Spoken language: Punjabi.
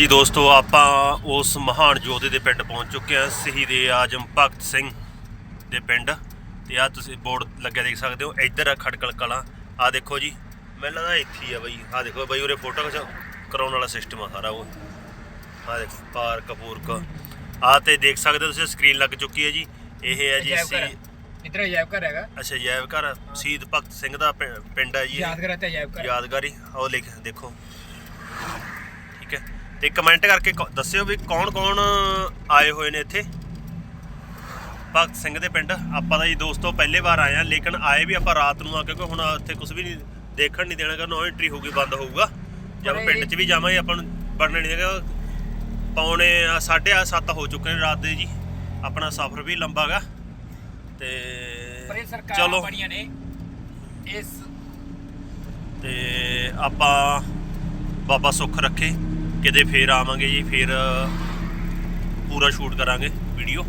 ਹਾਂਜੀ ਦੋਸਤੋ ਆਪਾਂ ਉਸ ਮਹਾਨ ਯੋਧੇ ਦੇ ਪਿੰਡ ਪਹੁੰਚ ਚੁੱਕੇ ਹਾਂ ਸ਼ਹੀਦ ਆਜਮ ਭਗਤ ਸਿੰਘ ਦੇ ਪਿੰਡ। ਤੇ ਆ ਤੁਸੀਂ ਬੋਰਡ ਲੱਗਿਆ ਦੇਖ ਸਕਦੇ ਹੋ ਇੱਧਰ ਆ ਖੜਕਲ ਕਲਾਂ। ਆ ਦੇਖੋ ਜੀ ਮੈਨੂੰ ਲੱਗਦਾ ਇੱਥੇ ਹੀ ਆ ਬਈ। ਆ ਦੇਖੋ ਬਈ ਉਰੇ ਫੋਟੋ ਖਿਚਾ ਕਰਾਉਣ ਵਾਲਾ ਸਿਸਟਮ ਆ ਸਾਰਾ ਉਹ। ਆ ਦੇਖੋ ਪਾਰਕ ਪੂਰਕ। ਆ ਤੇ ਦੇਖ ਸਕਦੇ ਹੋ ਤੁਸੀਂ ਸਕਰੀਨ ਲੱਗ ਚੁੱਕੀ ਹੈ ਜੀ। ਇਹ ਹੈ ਜੀ ਅਜਾਇਬ ਸੀ ਇਧਰ ਅਜਾਇਬ ਘਰ ਹੈਗਾ। ਅੱਛਾ ਜੈਵ ਘਰ ਸ਼ਹੀਦ ਭਗਤ ਸਿੰਘ ਦਾ ਪਿੰਡ ਹੈ ਜੀ ਇਹ। ਯਾਦ ਕਰਾਤੇ ਅਜਾਇਬ ਘਰ ਯਾਦਗਾਰੀ। ਉਹ ਲਿਖ ਦੇਖੋ। ਠੀਕ ਹੈ। ਤੇ ਕਮੈਂਟ ਕਰਕੇ ਦੱਸਿਓ ਵੀ ਕੌਣ ਕੌਣ ਆਏ ਹੋਏ ਨੇ ਇੱਥੇ। ਭਗਤ ਸਿੰਘ ਦੇ ਪਿੰਡ ਆਪਾਂ ਤਾਂ ਜੀ ਦੋਸਤੋ ਪਹਿਲੇ ਵਾਰ ਆਏ ਆ ਲੇਕਿਨ ਆਏ ਵੀ ਆਪਾਂ ਰਾਤ ਨੂੰ ਆ ਕਿਉਂਕਿ ਹੁਣ ਇੱਥੇ ਕੁਝ ਵੀ ਨਹੀਂ ਦੇਖਣ ਨਹੀਂ ਦੇਣਾ ਕਿ ਨੋ ਐਂਟਰੀ ਹੋਊਗੀ ਬੰਦ ਹੋਊਗਾ। ਜਦ ਪਿੰਡ 'ਚ ਵੀ ਜਾਵਾਂਗੇ ਆਪਾਂ ਨੂੰ ਵੜਨਾ ਨਹੀਂ ਹੈਗਾ। ਪੌਣੇ ਆ, ਸਾਢੇ ਆ ਸੱਤ ਹੋ ਚੁੱਕੇ ਨੇ ਰਾਤ ਦੇ ਜੀ। ਆਪਣਾ ਸਫ਼ਰ ਵੀ ਲੰਬਾ ਗਾ। ਤੇ ਚਲੋ। ਬੜੀਆਂ ਨੇ। ਇਸ ਤੇ ਆਪਾਂ ਬਾਬਾ ਸੁੱਖ ਰੱਖੇ। ਕਿਤੇ ਫੇਰ ਆਵਾਂਗੇ ਜੀ ਫੇਰ ਪੂਰਾ ਸ਼ੂਟ ਕਰਾਂਗੇ ਵੀਡੀਓ